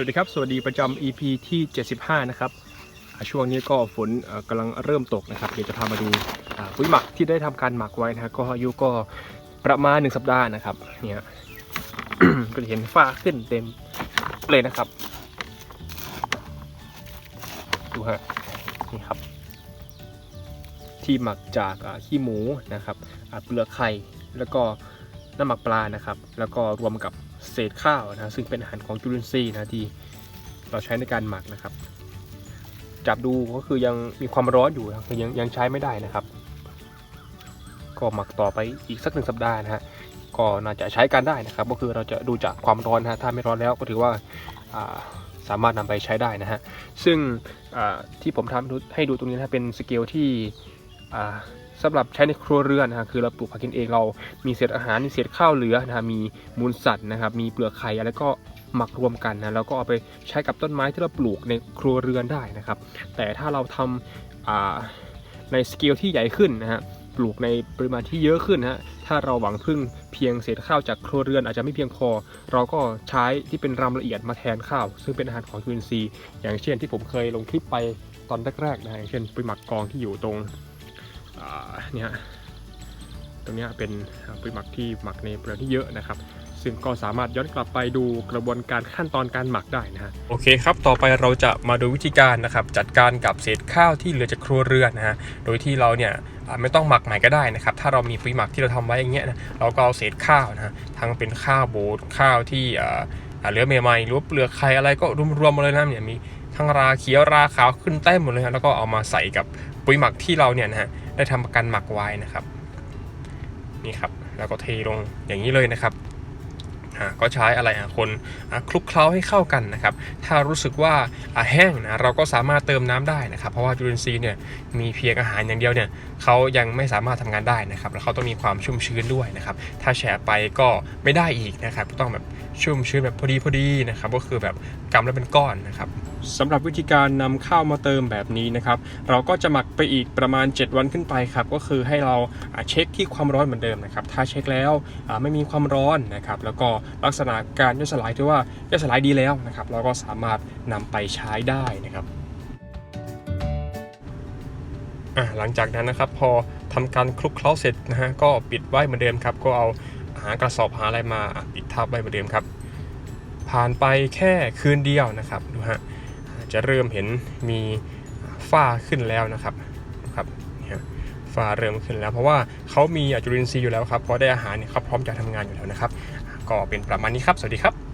วัสดีครับ สวัสดีประจำ EP ที่ 75 นะครับ ช่วงนี้ก็ฝนกำลังเริ่มตกนะครับ เดี๋ยวจะพามาดูปุ๋ยหมักที่ได้ทำการหมักไว้นะ ก็อายุก็ประมาณ 1 สัปดาห์นะครับ เนี่ยก็จะเห็นฝ้าขึ้นเต็มเลยนะครับ ดูฮะ นี่ครับ ที่หมักจากขี้หมูนะครับเปลือกไข่ แล้วก็น้ำหมักปลานะครับ แล้วก็รวมกับ เศษข้าวนะซึ่งเป็นอาหารของจุลินทรีย์นะที่เราใช้ในการหมักนะครับ จับดูก็คือยังมีความร้อนอยู่นะคือยังยังใช้ไม่ได้นะครับ ก็หมักต่อไปอีกสักหนึ่งสัปดาห์นะฮะก็น่าจะใช้การได้นะครับ ก็คือเราจะดูจากความร้อนนะถ้าไม่ร้อนแล้วก็ถือว่าสามารถนำไปใช้ได้นะฮะซึ่งที่ผมทำให้ดูตรงนี้นะเป็นสเกลที่ อ่าสำหรับใช้ในครัวเรือนนะฮะคือเราปลูกผักกินเองเรามีเศษอาหารมีเศษข้าวเหลือนะมีมูลสัตว์นะครับมีเปลือกไข่อะไรก็หมักรวมกันนะแล้วก็เอาไปใช้กับต้นไม้ที่เราปลูกในครัวเรือนได้นะครับ แต่ถ้าเราทำาในสเกลที่ใหญ่ขึ้นนะฮะปลูกในปริมาณที่เยอะขึ้นนะฮะถ้าเราหวังพึ่งเพียงเศษข้าวจากครัวเรือนอาจจะไม่เพียงพอ เราก็ใช้ที่เป็นรำละเอียดมาแทนข้าว ซึ่งเป็นอาหารของจุลินทรีย์อย่างเช่นที่ผมเคยลงคลิปไปตอนแรกๆนะอย่างเช่นปุ๋ยหมักกองที่อยู่ตรง เนี่ยตรงนี้เป็นปุ๋ยหมักที่หมักในปริมาณที่เยอะนะครับ ซึ่งก็สามารถย้อนกลับไปดูกระบวนการขั้นตอนการหมักได้นะฮะโอเคครับ ต่อไปเราจะมาดูวิธีการนะครับ จัดการกับเศษข้าวที่เหลือจากครัวเรือนนะฮะโดยที่เราเนี่ยไม่ต้องหมักใหม่ก็ได้นะครับ ถ้าเรามีปุ๋ยหมักที่เราทำไว้อย่างเงี้ยนะเราก็เอาเศษข้าวนะฮะทั้งเป็นข้าวโบดข้าวที่เหลือใหม่ๆหรือว่าเปลือกไข่อะไรก็รวมๆมาเลยนะเนี่ยมีทั้งราเขียวราขาวขึ้นเต็มหมดเลยฮะแล้วก็เอามาใส่กับปุ๋ยหมักที่เราเนี่ยนะฮะ ได้ทำการหมักไว้นะครับนี่ครับแล้วก็เทลงอย่างนี้เลยนะครับก็ใช้อะไรอะคนคลุกเคล้าให้เข้ากันนะครับ ถ้ารู้สึกว่าแห้งนะเราก็สามารถเติมน้ำได้นะครับ เพราะว่าจุลินทรีย์เนี่ยมีเพียงอาหารอย่างเดียวเนี่ยเขายังไม่สามารถทำงานได้นะครับ แล้วเขาต้องมีความชุ่มชื้นด้วยนะครับ ถ้าแฉะไปก็ไม่ได้อีกนะครับ ต้องแบบชุ่มชื้นแบบพอดีพอดีนะครับ ก็คือแบบกำแล้วเป็นก้อนนะครับ สำหรับวิธีการนำข้าวมาเติมแบบนี้นะครับ เราก็จะหมักไปอีกประมาณ 7 วันขึ้นไปครับ ก็คือให้เราเช็คที่ความร้อนเหมือนเดิมนะครับ ถ้าเช็คแล้วไม่มีความร้อนนะครับ แล้วก็ลักษณะการย่อยสลายที่ว่าย่อยสลายดีแล้วนะครับ เราก็สามารถนำไปใช้ได้นะครับหลังจากนั้นนะครับพอทำการคลุกเคล้าเสร็จนะฮะก็ปิดไว้เหมือนเดิมครับ ก็เอาหากระสอบหาอะไรมาปิดทับไว้เหมือนเดิมครับ ผ่านไปแค่คืนเดียวนะครับดูฮะ จะเริ่มเห็นมีฝ้าขึ้นแล้วนะครับครับเนี่ยฝ้าเริ่มขึ้นแล้วเพราะว่าเขามีจุลินทรีย์อยู่แล้วครับพอได้อาหารเนี่ยเขาพร้อมจะทำงานอยู่แล้วนะครับ ก็เป็นประมาณนี้ครับ สวัสดีครับ